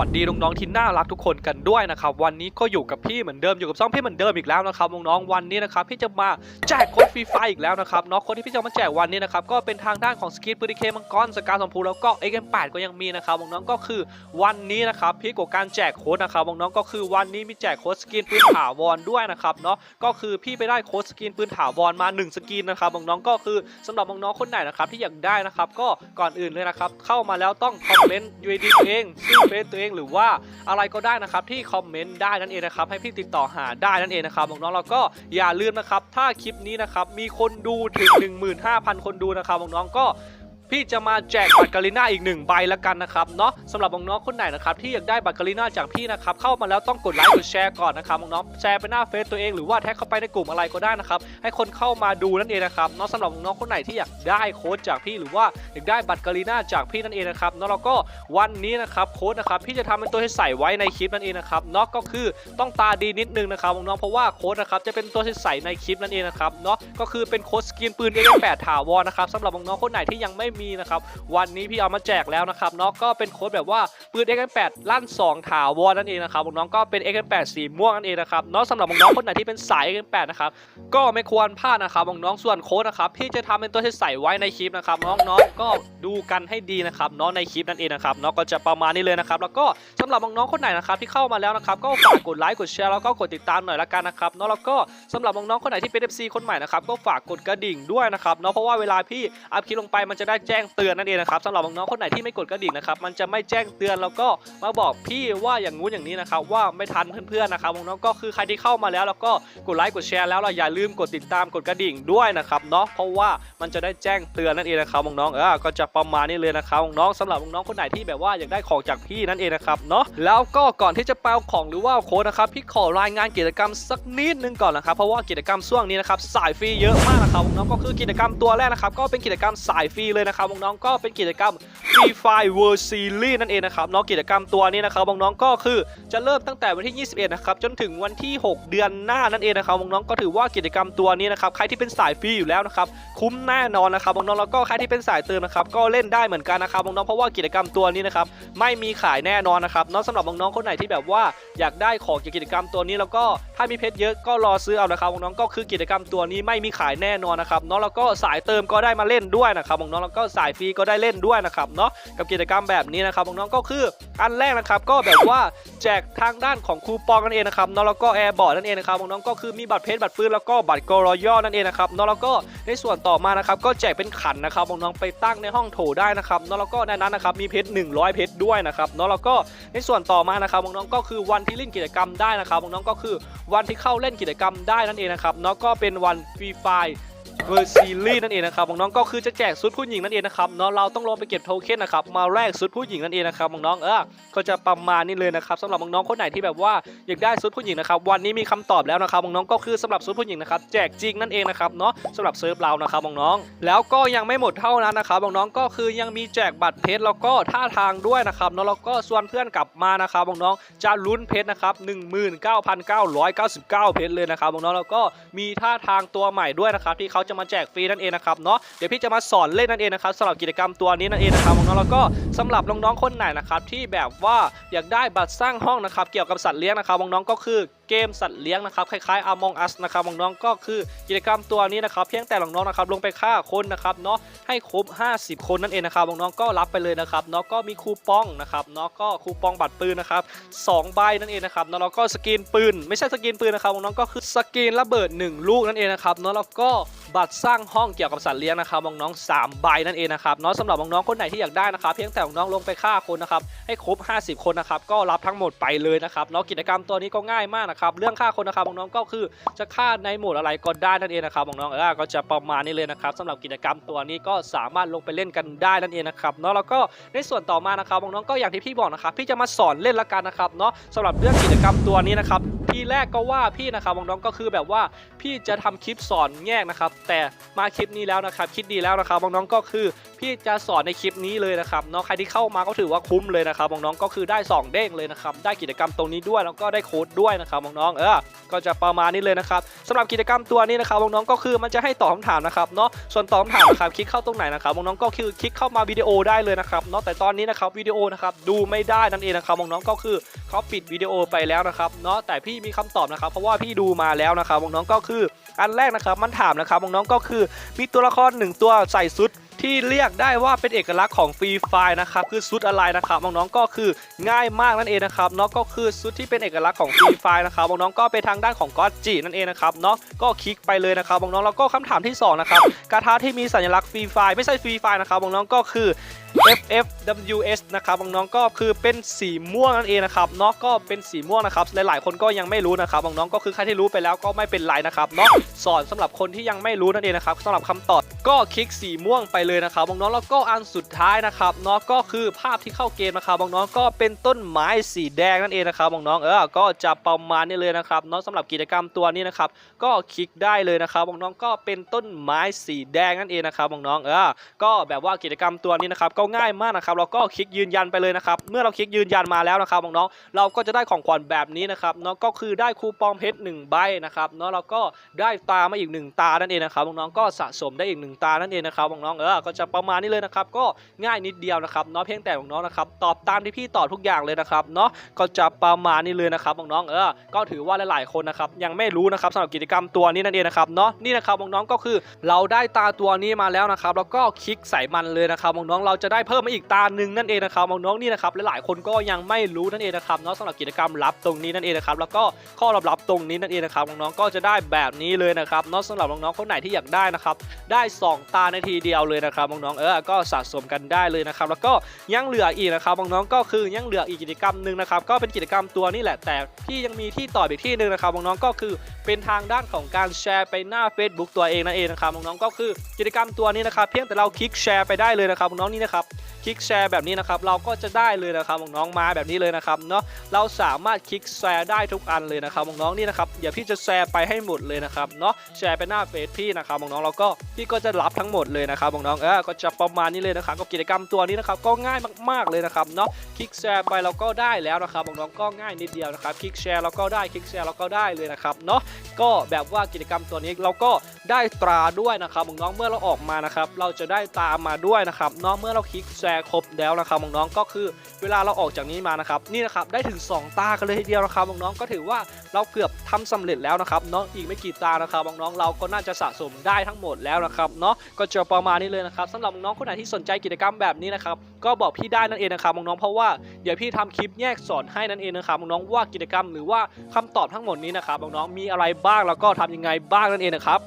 วัสดีน้องๆที่น่ารักทุกคนกันด้วยนะครับวันนี้ก็อยู่กับพี่เหมือนเดิมอยู่กับซ่องพี่เหมือนเดิมอีกแล้วนะครับน้องๆวันนี้นะครับพี่จะมาแจกโค้ดฟรีไฟอีกแล้วนะครับเนาะโค้ดที่พี่จะมาแจกวันนี้นะครับก็เป็นทางด้านของสกินปืนเคมังกรสกาสมพูแล้วก็เอ็กเอ็มแปดก็ยังมีนะครับน้องๆก็คือวันนี้นะครับพี่กับการแจกโค้ดนะครับน้องๆก็คือวันนี้มีแจกโค้ดสกินปืนถาวรด้วยนะครับเนาะก็คือพี่ไปได้โค้ดสกินปืนถาวรมา 1 สกินนะครับน้องๆก็คือสำหรับน้องๆคนไหนนะครับที่อยากได้นะครับก็ก่อนอื่นเลยนะครับเข้ามาแล้วต้องคอมเมนต์ UID ตัวเองชื่อเฟซตัวเองหรือว่าอะไรก็ได้นะครับที่คอมเมนต์ได้นั่นเองนะครับให้พี่ติดต่อหาได้นั่นเองนะครับน้องๆแล้วก็อย่าลืมนะครับถ้าคลิปนี้นะครับมีคนดูถึง 15,000 คนดูนะครับน้องๆก็ พี่จะมาแจกบัตรกาลิน่าอีกหนึ่งใบละกันนะครับเนาะสำหรับน้องๆคนไหนนะครับที่อยากได้บัตรกาลิน่าจากพี่นะครับเข้ามาแล้วต้องกดไลค์กดแชร์ก่อนนะครับน้องๆแชร์ไปหน้าเฟซตัวเองหรือว่าแท็กเข้าไปในกลุ่มอะไรก็ได้นะครับให้คนเข้ามาดูนั่นเองนะครับเนาะสำหรับน้องๆคนไหนที่อยากได้โค้ดจากพี่หรือว่าอยากได้บัตรกาลิน่าจากพี่นั่นเองนะครับเนาะแล้วก็วันนี้นะครับโค้ดนะครับพี่จะทำเป็นตัวให้ใส่ไว้ในคลิปนั่นเองนะครับเนาะก็คือต้องตาดีนิดนึงนะครับน้องๆเพราะว่าโค้ดนะครับจะเป็นตัวที่ใส่ในคลิปนั่นเองนะครับเนาะก็คือเป็นโค้ดสกินปืน A8 ถาวรนะครับสำหรับน้องๆคนไหนที่ยังไม่มีนะครับวันนี้พี่เอามาแจกแล้วนะครับเนาะก็เป็นโค้ดแบบว่าปืน X8 ลั่น 2 ถาวรนั่นเองนะครับน้องก็เป็น X8 สีม่วงนั่นเองนะครับเนาะสำหรับน้องคนไหนที่เป็นสาย X8 นะครับก็ไม่ควรพลาดนะครับน้องส่วนโค้ดนะครับพี่จะทำเป็นตัวที่ใส่ไว้ในคลิปนะครับน้องๆก็ดูกันให้ดีนะครับเนาะในคลิปนั่นเองนะครับเนาะก็จะประมาณนี้เลยนะครับแล้วก็สำหรับน้องๆคนไหนนะครับที่เข้ามาแล้วนะครับก็ฝากกดไลค์กดแชร์แล้วก็กดติดตามหน่อยละกันนะครับเนาะแล้วก็สำหรับน้องๆคนไหนที่เป็น FC คนใหม่นะครับก็ฝากกดกระดิ่งด้วยนะครับเนาะเพราะว่าเวลาพี่อัพคลิปลงไปมันจะได้แจ้งเตือนนั่นเองนะครับสำหรับน้องๆคนไหนที่ไม่กดกระดิ่งนะครับมันจะไม่แจ้งเตือนแล้วก็มาบอกพี่ว่าอย่างงู้นอย่างนี้นะครับว่าไม่ทันเพื่อนๆนะครับน้องๆก็คือใครที่เข้ามาแล้วแล้วก็กดไลค์กดแชร์แล้วเราอย่าลืมกดติดตามกดกระดิ่งด้วยนะครับเนาะเพราะว่ามันจะได้แจ้งเตือนนั่นเองนะครับน้องๆเออก็จะประมาณนี้เลยนะครับน้องๆสำหรับน้องๆคนไหนที่แบบว่าอยากได้ของจากพี่นั่นเองนะครับเนาะแล้วก็ก่อนที่จะแปลของหรือว่าโค้ดนะครับพี่ขอรายงานกิจกรรมสักนิดนึงก่อนนะครับเพราะว่ากิจกรรมช่วงนี้นะครับสายฟรีเยอะมากนะครับน้องก็คือกิจกรรมตัวแรกนะครับก็เป็นกิจกรรมสายฟรีเลยนะครับน้องๆก็เป็นกิจกรรม Free Fire World Series นั่นเองนะครับเนาะกิจกรรมตัวนี้นะครับน้องๆก็คือจะเริ่มตั้งแต่วันที่ 21 นะครับจนถึงวันที่ 6 เดือนหน้านั่นเองนะครับน้องๆก็ถือว่ากิจกรรมตัวนี้นะครับใครที่เป็นสายฟรีอยู่แล้วนะครับคุ้มแน่นอนนะครับน้องๆแล้วก็ใครที่เป็นสายเติมนะครับก็เล่นได้เหมือนกันนะครับน้องๆเพราะว่ากิจกรรมตัวนี้นะครับไม่มีขายแน่นอนนะครับเนาะสำหรับน้องๆคนไหนที่แบบว่าอยากได้ของจากกิจกรรมตัวนี้แล้วก็ถ้ามีเพชรเยอะก็รอซื้อเอานะครับน้องๆก็คือกิจกรรมตัวนี้ไม่มีขายแน่นอนนะครับเนาะแล้วก็สายเติมก็ได้มาเล่นด้วยนะครับน้องๆแล้วก็สายฟรีก็ได้เล่นด้วยนะครับเนาะกับกิจกรรมแบบนี้นะครับน้องๆก็คืออันแรกนะครับก็แบบว่าแจกทางด้านของคูปองนั่นเองนะครับเนาะแล้วก็แอร์บอร์ดนั่นเองนะครับน้องๆก็คือมีบัตรเพชรบัตรปืนแล้วก็บัตรโกรอยอนั่นเองนะครับเนาะแล้วก็ในส่วนต่อมานะครับก็แจกเป็นขันนะครับน้องๆไปตั้งในห้องโถได้นะครับเนาะแล้วก็ในนั้นนะครับมีเพชร100 เพชรด้วยนะครับเนาะแล้วก็ในส่วนต่อมานะครับน้องๆก็คือวันที่เล่นกิจกรรมได้นะครับน้องๆก็คือวันที่เข้าเล่นกิจกรรมได้นั่นเองนะครับเนาะก็เป็นวันฟรีไฟ เวอร์ซีรีส์นั่นเองนะครับน้องก็คือจะแจกชุดผู้หญิงนั่นเองนะครับเนาะเราต้องลงไปเก็บโทเค็นนะครับมาแลกชุดผู้หญิงนั่นเองนะครับน้องเออก็จะประมาณนี้เลยนะครับสำหรับน้องคนไหนที่แบบว่าอยากได้ชุดผู้หญิงนะครับวันนี้มีคำตอบแล้วนะครับน้องก็คือสำหรับชุดผู้หญิงนะครับแจกจริงนั่นเองนะครับเนาะสำหรับเซิร์ฟเรานะครับน้องแล้วก็ยังไม่หมดเท่านั้นนะครับน้องก็คือยังมีแจกบัตรเพชรแล้วก็ท่าทางด้วยนะครับเนาะแล้วก็ส่วนเพื่อนกลับมานะครับน้องจะลุ้นเพชรนะครับ19,999 เพชรเลยนะครับน้องแล้วก็มีท่าทางตัวใหม่ด้วยนะครับที่เขาจะมาแจกฟรีนั่นเองนะครับเนาะเดี๋ยวพี่จะมาสอนเล่นนั่นเองนะครับสำหรับกิจกรรมตัวนี้นั่นเองนะครับน้องๆแล้วก็สำหรับน้องๆคนไหนนะครับที่แบบว่าอยากได้บัตรสร้างห้องนะครับเกี่ยวกับสัตว์เลี้ยงนะครับน้องๆก็คือ เกมสัตว์เลี้ยงนะครับคล้ายๆ Among Us นะครับน้องๆก็คือกิจกรรมตัวนี้นะครับเพียงแต่น้องๆนะครับลงไปฆ่าคนนะครับเนาะให้ครบ 50 คนนั่นเองนะครับน้องๆก็รับไปเลยนะครับเนาะก็มีคูปองนะครับเนาะก็คูปองบัตรปืนนะครับสองใบนั่นเองนะครับเนาะแล้วก็สกินปืน ไม่ใช่สกินปืนนะครับน้องๆก็คือสกินระเบิดหนึ่งลูกนั่นเองนะครับเนาะแล้วก็บัตรสร้างห้องเกี่ยวกับสัตว์เลี้ยงนะครับน้องๆ3ใบนั่นเองนะครับเนาะสำหรับน้องๆคนไหนที่อยากได้นะครับเพียงแต่น้องลงไปฆ่าคนนะครับให้ครบ 50 คนนะครับก็รับทั้งหมดไปเลยนะครับเนาะกิจกรรมตัวนี้ก็ง่ายมากนะครับเรื่องค่าคนนะครับน้องๆก็คือจะค่าในโหมดอะไรก็ได้นั่นเองนะครับน้องๆก็จะประมาณนี้เลยนะครับสำหรับกิจกรรมตัวนี้ก็สามารถลงไปเล่นกันได้นั่นเองนะครับเนาะแล้วก็ในส่วนต่อมานะครับน้องๆก็อย่างที่พี่บอกนะครับพี่จะมาสอนเล่นละกันนะครับเนาะสำหรับเรื่องกิจกรรมตัวนี้นะครับ ทีแรกก็ว่าพี่นะครับน้องๆก็คือแบบว่าพี่จะทำคลิปสอนแยกนะครับ แต่มาคลิปนี้แล้วนะครับคิดดีแล้วนะครับน้องๆก็คือ พี่จะสอนในคลิปนี้เลยนะครับเนาะใครที่เข้ามาก็ถือว่าคุ้มเลยนะครับน้องๆก็คือได้สองเด้งเลยนะครับได้กิจกรรมตรงนี้ด้วยแล้วก็ได้โค้ดด้วยนะครับน้องๆเออก็จะประมาณนี้เลยนะครับสำหรับกิจกรรมตัวนี้นะครับน้องๆก็คือมันจะให้ตอบคำถามนะครับเนาะส่วนตอบคำถามนะครับคลิกเข้าตรงไหนนะครับน้องๆก็คือคลิกเข้ามาวิดีโอได้เลยนะครับเนาะแต่ตอนนี้นะครับวิดีโอนะครับดูไม่ได้นั่นเองนะครับน้องๆก็คือเขาปิดวิดีโอไปแล้วนะครับเนาะแต่พี่มีคำตอบนะครับ เพราะว่าพี่ดูมาแล้วนะครับน้องๆก็คืออันแรกนะครับมันถามนะครับน้องๆก็คือมีตัวละครหนึ่งตัวใส่ชุด ที่เรียกได้ว่าเป็นเอกลักษณ์ของฟรีไฟนะครับคือชุดอะไรนะครับน้องๆก็คือง่ายมากนั่นเองนะครับเนาะก็คือชุดที่เป็นเอกลักษณ์ของฟรีไฟนะครับน้องๆก็เป็นทางด้านของก็จีนั่นเองนะครับเนาะก็คลิกไปเลยนะครับน้องๆแล้วก็คำถามที่สองนะครับกระทะที่มีสัญลักษณ์ฟรีไฟไม่ใช่ฟรีไฟนะครับน้องๆก็คือ FFWS นะครับน้องๆก็คือเป็นสีม่วงนั่นเองนะครับเนาะก็เป็นสีม่วงนะครับหลายๆ คนก็ยังไม่รู้นะครับน้องๆก็คือใครที่รู้ไปแล้วก็ไม่เป็นไรนะครับเนาะสอนสำหรับคนที่ยังไม่รู้นั่นเองนะครับสำหรับคำตอบก็คลิกสีม่วงไปเลยนะครับน้องๆแล้วก็อันสุดท้ายนะครับเนาะก็คือภาพที่เข้าเกมนะครับน้องๆก็เป็นต้นไม้สีแดงนั่นเองนะครับน้องๆเออก็จะประมาณนี้เลยนะครับเนาะสำหรับกิจกรรมตัวนี้นะครับก็คลิกได้เลยนะครับน้องๆก็เป็นต้นไม้สีแดงนั่นเองนะครับน้องๆเออก็แบบว่ากิจกรรมตัวนี้นะครับก็ง่ายมากนะครับเราก็คลิกยืนยันไปเลยนะครับเมื่อเราคลิกยืนยันมาแล้วนะครับน้องๆเราก็จะได้ของขวัญแบบนี้นะครับเนาะก็คือได้คูปองเพชรหนึ่งใบนะครับเนาะเราก็ได้ตามาอีกหนึ่งตานั่นเองนะครับน้องๆก็สะสมได้อีกหนึ่งตานั่นเองนะครับน้องๆเออก็จะประมาณนี้เลยนะครับก็ง่ายนิดเดียวนะครับเนาะเพียงแต่น้องๆนะครับตอบตามที่พี่ตอบทุกอย่างเลยนะครับเนาะก็จะประมาณนี้เลยนะครับน้องๆเออก็ถือว่าหลายๆคนนะครับยังไม่รู้นะครับสำหรับกิจกรรมตัวนี้นั่นเองนะครับเนาะนี่นะครับน้องๆก็คือเราได้ตาตัวนี้มาแล้วนะครับแล้วก็คลิกใส่มันเลยนะครับน้องๆเราจะได้เพิ่มมาอีกตาหนึ่งนั่นเองนะครับน้องๆนี่นะครับหลายๆคนก็ยังไม่รู้นั่นเองนะครับเนาะสำหรับกิจกรรมลับตรงนี้นั่นเองนะครับแล้วก็ข้อลับๆตรงนี้นั่นเองนะครับน้องๆก็จะได้แบบนี้เลยนะครับเนาะสำหรับน้องๆคนไหนที่อยากได้นะครับได้สองตาในทีเดียวเลยนะครับน้องๆเออก็สะสมกันได้เลยนะครับแล้วก็ยังเหลืออีกนะครับน้องๆก็คือยังเหลืออีกกิจกรรมหนึ่งนะครับก็เป็นกิจกรรมตัวนี่แหละแต่พี่ยังมีที่ต่ออีกที่หนึ่งนะครับน้องๆก็คือเป็นทางด้านของการแชร์ไปหน้า Facebook ตัวเองนั่นเองนะครับน้องๆก็คือกิจกรรมตัวนี้นะครับเพียงแต่เราคลิกแชร์ไปได้เลยนะครับน้องๆนี่นะครับ คลิกแชร์แบบนี้นะครับเราก็จะได้เลยนะครับน้องมาแบบนี้เลยนะครับเนาะเราสามารถคลิกแชร์ได้ทุกอันเลยนะครับน้องนี่นะครับเดี๋ยวพี่จะแชร์ไปให้หมดเลยนะครับเนาะแชร์ไปหน้าเฟซพี่นะครับน้องๆแล้วก็พี่ก็จะรับทั้งหมดเลยนะครับน้องเออก็จะประมาณนี้เลยนะครับก็กิจกรรมตัวนี้นะครับก็ง่ายมากๆเลยนะครับเนาะคลิกแชร์ไปเราก็ได้แล้วนะครับน้องก็ง่ายนิดเดียวนะครับคลิกแชร์เราก็ได้คลิกแชร์เราก็ได้เลยนะครับเนาะ ก็แบบว่ากิจกรรมตัวนี้เราก็ได้ตราด้วยนะครับน้องเมื่อเราออกมานะครับ เราจะได้ตามมาด้วยนะครับเนาะเมื่อเราคลิกแชร์ครบแล้วนะครับน้องก็คือเวลาเราออกจากนี้มานะครับ นี่นะครับได้ถึง 2 ตากันเลยทีเดียวนะครับน้องก็ถือว่าเราเกือบทำสำเร็จแล้วนะครับเนาะอีกไม่กี่ตานะครับน้องเราก็น่าจะสะสมได้ทั้งหมดแล้วนะครับเนาะก็จะประมาณนี้เลยนะครับสำหรับน้องคนไหนที่สนใจกิจกรรมแบบนี้นะครับก็บอกพี่ได้นั่นเองนะครับน้องเพราะว่าเดี๋ยวพี่ทำคลิปแยกสอนให้นั่นเองนะครับน้องว่ากิจกรรมหรือว่าคำตอบทั้งหมดนี้นะครับน้องมีอะไรบ้างแล้วก็ทำยังไงบ้างนั่นเองนะครับ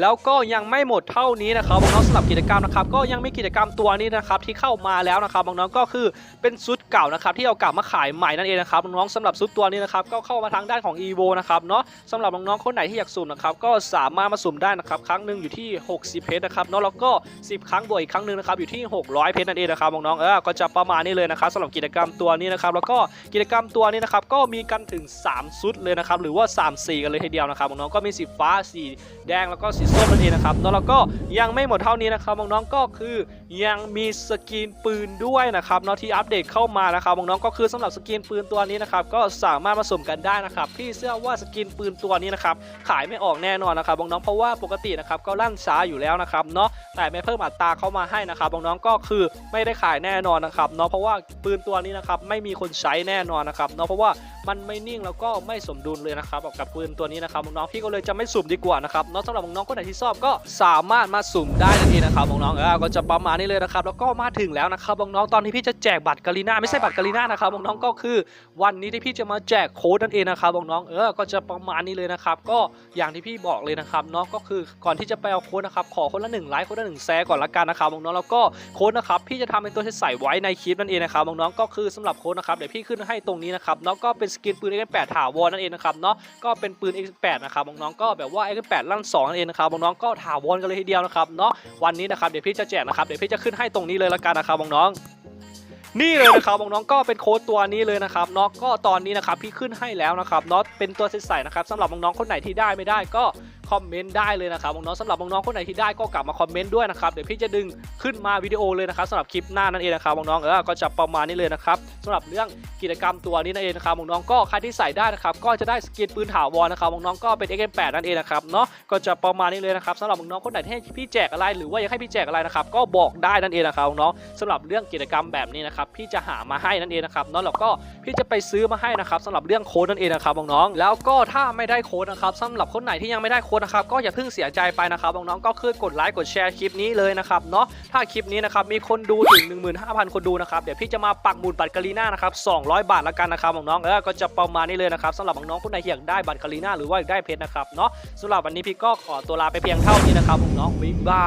แล้วก็ยังไม่หมดเท่านี้นะครับน้องสำหรับกิจกรรมนะครับก็ยังมีกิจกรรมตัวนี้นะครับที่เข้ามาแล้วนะครับน้องก็คือเป็นชุดเก่านะครับที่เอากลับมาขายใหม่นั่นเองนะครับน้องสำหรับชุดตัวนี้นะครับก็เข้ามาทางด้านของ EVO นะครับเนาะสำหรับน้องๆคนไหนที่อยากสุ่มนะครับก็สามารถมาสุ่มได้นะครับครั้งหนึ่งอยู่ที่ 60 เพชรนะครับเนาะแล้วก็ 10 ครั้งบวกอีกครั้งหนึ่งนะครับอยู่ที่ 600 เพชรนั่นเองนะครับน้องๆเออก็จะประมาณนี้เลยนะครับสำหรับกิจกรรมตัวนี้นะครับแล้วก็กิจกรรมตัวนี้นะครับก็มีกันถึง3ชุดเลยนะครับหรือว่า3สีกันเลยทีเดียวนะครับน้องๆก็มีสีฟ้าสีแดงแล้วก็สีส้มนั่นเองนะครับแล้วก็ยังไม่หมดเท่านี้นะครับน้องๆก็คือ ยังมีสกินปืนด้วยนะครับเนาะที่อัปเดตเข้ามานะครับน้องๆก็คือสำหรับสกินปืนตัวนี้นะครับก็สามารถมาสุมกันได้นะครับพี่เชื่อว่าสกินปืนตัวนี้นะครับขายไม่ออกแน่นอนนะครับน้องๆเพราะว่าปกตินะครับก็ลั่นช้าอยู่แล้วนะครับเนาะแต่ไม่เพิ่มอัตราเข้ามาให้นะครับน้องๆก็คือไม่ได้ขายแน่นอนนะครับเนาะเพราะว่าปืนตัวนี้นะครับไม่มีคนใช้แน่นอนนะครับเนาะเพราะว่ามันไม่นิ่งแล้วก็ไม่สมดุลเลยนะครับกับปืนตัวนี้นะครับน้องๆพี่ก็เลยจะไม่สุ่มดีกว่านะครับเนาะสำหรับน้องๆคนไหนที่ชอบก็สามารถมาสุ่มได้ทันทีนะครับน้องๆเออก็จะประมาณนี้เลยนะครับแล้วก็มาถึงแล้วนะครับน้องๆตอนนี้พี่จะแจกบัตรกาลีน่าไม่ใช่บัตรกาลีน่านะครับน้องๆก็คือ วันนี้ที่พี่จะมาแจกโค้ดนั่นเองนะครับน้องๆเออก็จะประมาณนี้เลยนะครับก็อย่างที่พี่บอกเลยนะครับเนาะก็คือก่อนที่จะไปเอาโค้ดนะครับขอคนละหนึ่งไลค์คนละหนึ่งแชร์ก่อนละกันนะครับน้องๆแล้วก็โค้ดนะครับพี่จะทำเป็นตัวที่ใส่ไว้ในคลิปนั่นเองนะครับน้องๆก็คือสำหรับโค้ดนะครับเดี๋ยวพี่ขึ้นให้ตรงนี้นะครับเนาะก็เป็นสกินปืน X8 ถาวรนั่นเองนะครับเนาะก็เป็นปืน X8 นะครับน้องๆก็แบบว่า X8 ลั่น2นั่นเองนะครับน้องๆก็ถาวรกันเลยทีเดียวนะครับเนาะวันนี้นะครับเดี๋ยวพี่จะแจกนะครับเดี๋ยวพี่จะขึ้นให้ตรงนี้เลยละกันนะครับน้องๆนี่เลยนะครับน้องๆก็เป็นโค้ดตัวนี้เลยนะครับเนาะก็ตอนนี้นะครับพี่ขึ้นให้แล้วนะครับเนาะเป็นตัวใสๆนะครับสำหรับน้องๆคนไหนที่ได้ไม่ได้ก็ คอมเมนต์ได้เลยนะครับน้องๆสำหรับน้องๆคนไหนที่ได้ก็กลับมาคอมเมนต์ด้วยนะครับเดี๋ยวพี่จะดึงขึ้นมาวิดีโอเลยนะครับสำหรับคลิปหน้านั่นเองนะครับน้องๆเออก็จะประมาณนี้เลยนะครับสำหรับเรื่องกิจกรรมตัวนี้นั่นเองนะครับน้องๆก็ใครที่ใส่ได้นะครับก็จะได้สกินปืนถาวรนะครับน้องๆก็เป็น XM8 นั่นเองนะครับเนาะก็จะประมาณนี้เลยนะครับสำหรับน้องๆคนไหนที่ให้พี่แจกอะไร หรือว่าอยากให้พี่แจกอะไรนะครับก็บอกได้นั่นเองนะครับน้องสำหรับเรื่องกิจกรรมแบบนี้นะครับพี่จะหามาให้นั่นเองนะครับเนาะแล้วก็พี่จะไปซื้อมาให้นะครับสำหรับเรื่องโค้ดนั่นเองนะครับน้องๆแล้วก็ถ้าไม่ได้โค้ดนะครับสำหรับคนไหนที่ยังไม่ได้โค้ดนะครับก็อย่าเพิ่งเสียใจไปนะครับน้องๆก็คือกดไลค์กดแชร์คลิปนี้เลยนะครับเนาะถ้าคลิปนี้นะครับมีคนดูถึง 15,000 คนดูนะครับเดี๋ยวพี่จะมาปักหมุดบัตรกาลีน่านะครับ200 บาทละกันนะครับน้องๆเออก็จะประมาณนี้เลยนะครับสำหรับน้องๆคนไหนที่อยากได้บัตรกาลีน่าหรือว่าอยากได้เพชรนะครับเนาะสำหรับวันนี้พี่ก็ขอตัวลาไปเพียงเท่านี้นะครับน้องๆบ๊ายบา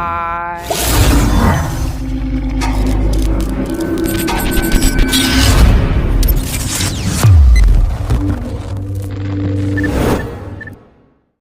ย